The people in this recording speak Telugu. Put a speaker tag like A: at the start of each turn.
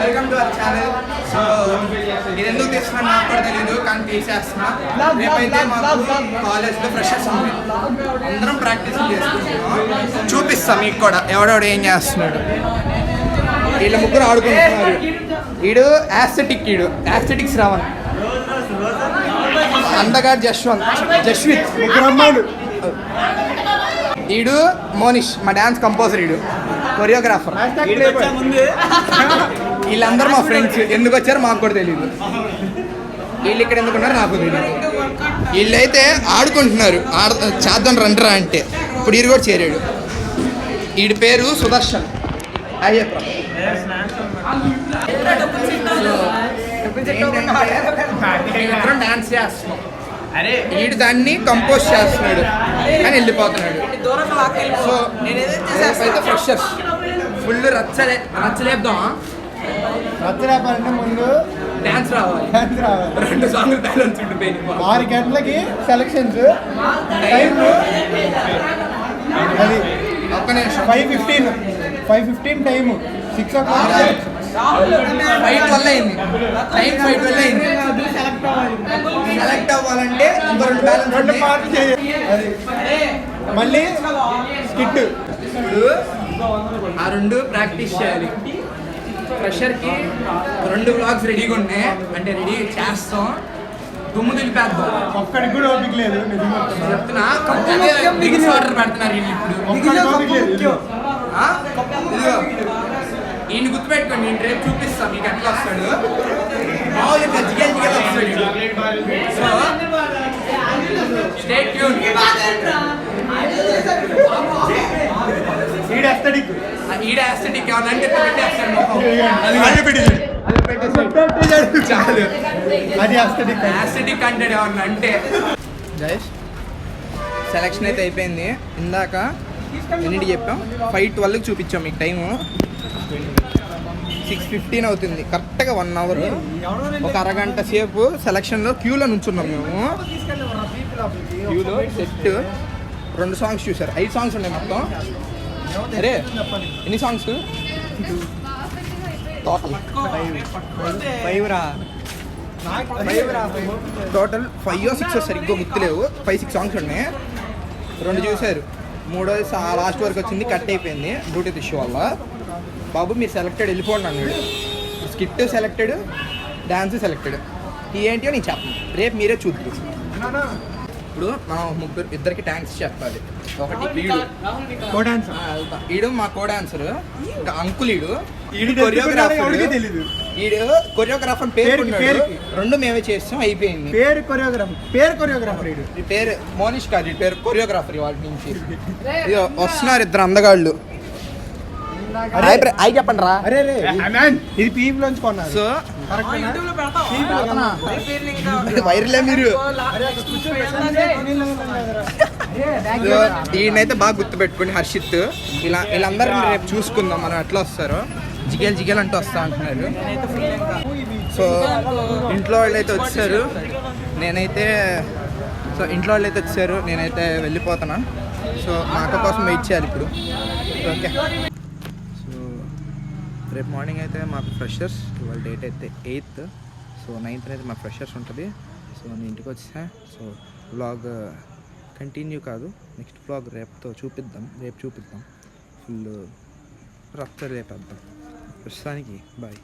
A: Welcome to our channel. So ఇది ఎందుకు తీస్తున్నాను నాకు కూడా తెలియదు కానీ తీసేస్తున్నా. రేపైతే మాకు కాలేజ్లో ఫ్రెషర్స్ ఉంది అందరం ప్రాక్టీస్ చేసుకుంటున్నాం చూపిస్తాం మీకు కూడా ఎవడెవడు ఏం చేస్తున్నాడు. వీళ్ళ ముగ్గురు ఆడుకుంటున్నారు. వీడు యాస్థెటిక్ వీడు యాస్థెటిక్స్ రావన్ అందగాడు జశ్వంత్ జస్విత్ ముగ్గురు అమ్మాయిలు. ఈడు మోనిష్ మా డాన్స్ కంపోజర్ ఈడు. కొరియోగ్రాఫర్. వీళ్ళందరూ మా ఫ్రెండ్స్. ఎందుకు వచ్చారో మాకు కూడా తెలియదు వీళ్ళు ఇక్కడ ఎందుకు ఉన్నారో నాకు తెలియదు వీళ్ళైతే ఆడుకుంటున్నారు. ఆడ చేద్దాం రండిరా అంటే. ఇప్పుడు ఈడు కూడా చేరాడు. వీడి పేరు సుదర్శన్. అయ్యప్ప డాన్స్ చేస్తున్నాం.
B: అరే.
A: వీడు దాన్ని కంపోజ్ చేస్తున్నాడు. కానీ వెళ్ళిపోతున్నాడు. సో అయితే ఫ్రెషర్స్ ఫుల్ రచ్చలే రచ్చలేద్దాం.
C: రచ్చరాపాలంటే ముందు
A: డాన్స్ రావాలి.
C: డాన్స్ రావాలి.
A: రెండు సాంగ్లు బ్యాలెన్స్ ఉండిపోయింది
C: ఆరు గంటలకి సెలక్షన్స్ టైం అది
A: ఒక్క నిమిషం.
C: Five fifteen five fifteen time six o'clock
A: fight వల్ల అయింది. టైం ఫైట్ వల్ల అయింది. సెలెక్ట్ అవ్వాలంటే ఇంకో రెండు బ్యాలెన్స్
C: రెండు చేయాలి అది. మళ్ళీ స్కిట్
A: ఆ రెండు ప్రాక్టీస్ చేయాలి. ప్రెషర్కి రెండు బ్లాగ్స్ రెడీగా ఉన్నాయి అంటే రెడీ చేస్తాం. దుమ్ము దులిపేద్దాం.
C: ఒక్కడికి కూడా ఓపిక లేదు
A: చెప్తున్నా. బిగిస్ ఆర్డర్ పెడుతున్నారు వీళ్ళు ఇప్పుడు. ఈయన గుర్తుపెట్టుకోండి నేను రేపు చూపిస్తాను మీకు ఎట్లా వస్తాడు? మామూలుగా జిగేల్ జిగేల్ వస్తాడు. సో స్టేట్ ట్యూన్
C: ఈడ
A: ఏమన్నా అంటే పెట్టేస్తాడు. అది చాలు. అంటే. ఏమన్నా అంటే జయేష్ సెలక్షన్ అయితే అయిపోయింది. ఇందాక ఎన్నింటి చెప్పాం? ఫైవ్ ట్వెల్వ్కి చూపించాం మీకు టైము సిక్స్ ఫిఫ్టీన్ అవుతుంది. కరెక్ట్గా వన్ అవర్ ఒక అరగంట సేపు సెలక్షన్లో క్యూలో నుంచున్నాం మేము. క్యూలో సెట్ రెండు సాంగ్స్ చూసారు. ఐదు సాంగ్స్ ఉన్నాయి మొత్తం. అరే ఎన్ని సాంగ్స్ టోటల్
C: ఫైవ్ రా
A: టోటల్ ఫైవ్ సిక్స్ సరిగ్గా గుర్తులేవు ఫైవ్ సిక్స్ సాంగ్స్ ఉన్నాయి. రెండు చూశారు. మూడోది లాస్ట్ వరకు వచ్చింది కట్ అయిపోయింది. బ్లూటూత్ ఇష్యూ వల్ల. బాబు మీరు సెలెక్టెడ్ వెళ్ళిపోండి అన్నాడు. స్కిట్ సెలెక్టెడ్ డ్యాన్స్ సెలెక్టెడ్ ఏంటి నేను చెప్పను. రేపు మీరే చూద్దరు. ఇప్పుడు మనం ముగ్గురు ఇద్దరికి ట్యాంక్స్ చెప్పాలి. ఒకటి ఈడు. ఈడు మా కో డాన్సర్. ఇంకా అంకుల్ ఈడు.
C: ఈడు
A: కొరియోగ్రాఫర్
C: ఎవరికి తెలీదు.
A: ఈడు కొరియోగ్రాఫర్ పేరు. రెండు మేమే చేస్తాం అయిపోయింది.
C: పేరు కొరియోగ్రాఫర్ పేరు కొరియోగ్రాఫర్ ఈడు.
A: ఈ పేరు మోనిష్ కాదు పేరు కొరియోగ్రాఫర్ వాటి నుంచి. వస్తున్నారు ఇద్దరు అందగాళ్ళు. చెప్పండి రా.
C: ఇది పీప్ లోంచి కొన్నారు.
A: సో? వైర్లే మీరు. ఈయనైతే బాగా గుర్తుపెట్టుకోండి హర్షిత్. ఇలా వీళ్ళందరినీ రేపు చూసుకుందాం మనం ఎట్లా వస్తారో. జిగేల్ జిగేల్ అంటూ వస్తా అంటున్నారు సో ఇంట్లో వాళ్ళు అయితే వచ్చారు. నేనైతే సో ఇంట్లో వాళ్ళు అయితే వచ్చారు. నేనైతే వెళ్ళిపోతున్నా. సో మా అక్క కోసం వెయిట్ చేయాలి ఇప్పుడు. ఓకే. రేపు మార్నింగ్ అయితే మాకు ఫ్రెషర్స్ ఇవాళ డేట్ అయితే ఎయిత్ సో నైన్త్ అయితే మా ఫ్రెషర్స్ ఉంటుంది. సో నేను ఇంటికి వచ్చా సో బ్లాగ్ కంటిన్యూ uh, కాదు. నెక్స్ట్ బ్లాగ్ రేపుతో చూపిద్దాం. రేపు చూపిద్దాం. ఫుల్ రక్త రేపేద్దాం. ప్రస్తుతానికి బాయ్